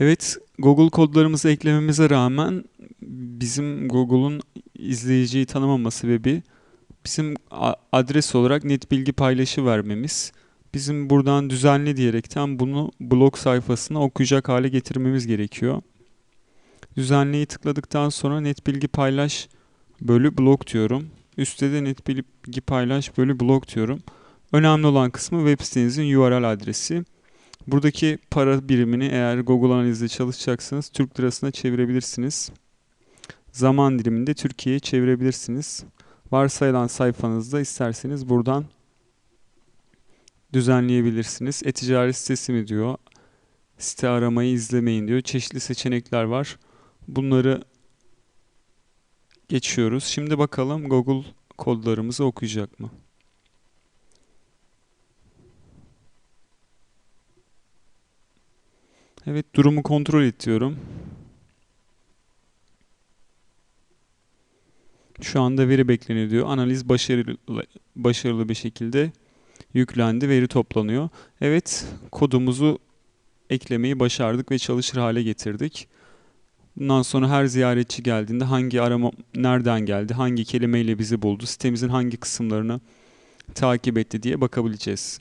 Evet, Google kodlarımızı eklememize rağmen bizim Google'un izleyiciyi tanımama sebebi bizim adres olarak net bilgi paylaşı vermemiz. Bizim buradan düzenli diyerekten bunu blog sayfasına okuyacak hale getirmemiz gerekiyor. Düzenleyi tıkladıktan sonra net bilgi paylaş bölü blog diyorum. Üstte de net bilgi paylaş bölü blog diyorum. Önemli olan kısmı web sitenizin URL adresi. Buradaki para birimini eğer Google Analiz'de çalışacaksanız Türk lirasına çevirebilirsiniz. Zaman diliminde Türkiye'ye çevirebilirsiniz. Varsayılan sayfanızda isterseniz buradan düzenleyebilirsiniz. E-ticaret sitesi mi diyor. Site aramayı izlemeyin diyor. Çeşitli seçenekler var. Bunları geçiyoruz. Şimdi bakalım Google kodlarımızı okuyacak mı? Evet durumu kontrol et diyorum. Şu anda veri bekleniyor. Analiz başarılı, başarılı bir şekilde yüklendi. Veri toplanıyor. Evet kodumuzu eklemeyi başardık ve çalışır hale getirdik. Bundan sonra her ziyaretçi geldiğinde hangi arama nereden geldi, hangi kelimeyle bizi buldu, sitemizin hangi kısımlarını takip etti diye bakabileceğiz.